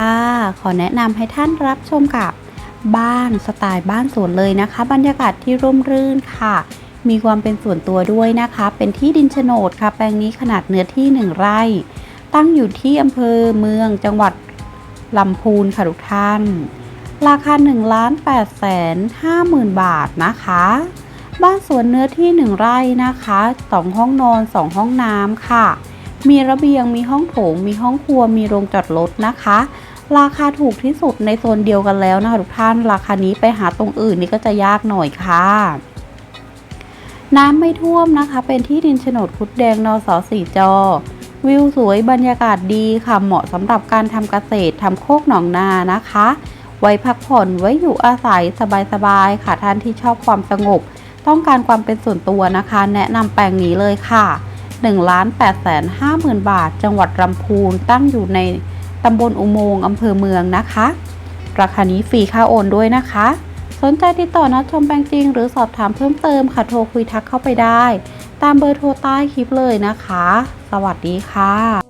ค่ะขอแนะนำให้ท่านรับชมกับบ้านสไตล์บ้านสวนเลยนะคะ บรรยากาศที่ร่มรื่นค่ะ มีความเป็นส่วนตัวด้วยนะคะ เป็นที่ดินโฉนดค่ะ แปลงนี้ขนาดเนื้อที่ 1 ไร่ ตั้งอยู่ที่อำเภอเมืองจังหวัดลำพูนค่ะทุกท่าน ราคา1ล้าน8แสน5หมื่นบาทนะคะ บ้านสวนเนื้อที่ 1 ไร่นะคะ 2 ห้องนอน 2 ห้องน้ำค่ะ มีระเบียง มีห้องโถง มีห้องครัว มีโรงจอดรถนะคะ ราคาถูกที่สุดในโซนเดียวกันแล้วนะคะทุกท่าน ราคานี้ไปหาตรงอื่นนี่ก็จะยากหน่อยค่ะ น้ำไม่ท่วมนะคะ เป็นที่ดินโฉนดคุดแดงนสสี่จอ วิวสวยบรรยากาศดีค่ะ เหมาะสำหรับการทำเกษตรทำโคกหนองนานะคะ ไว้พักผ่อนไว้อยู่อาศัยสบายๆค่ะท่านที่ชอบความสงบ ต้องการความเป็นส่วนตัวนะคะ แนะนำแปลงนี้เลยค่ะ 1ล้าน8แสน5หมื่นบาท จังหวัดลำพูนตั้งอยู่ในตำบลอุโมงค์อำเภอเมืองนะคะ ราคานี้ฟรีค่าโอนด้วยนะคะ สนใจติดต่อนัดชมแปลงจริง หรือสอบถามเพิ่มเติมค่ะโทรคุยทักเข้าไปได้ ตามเบอร์โทรใต้คลิปเลยนะคะ สวัสดีค่ะ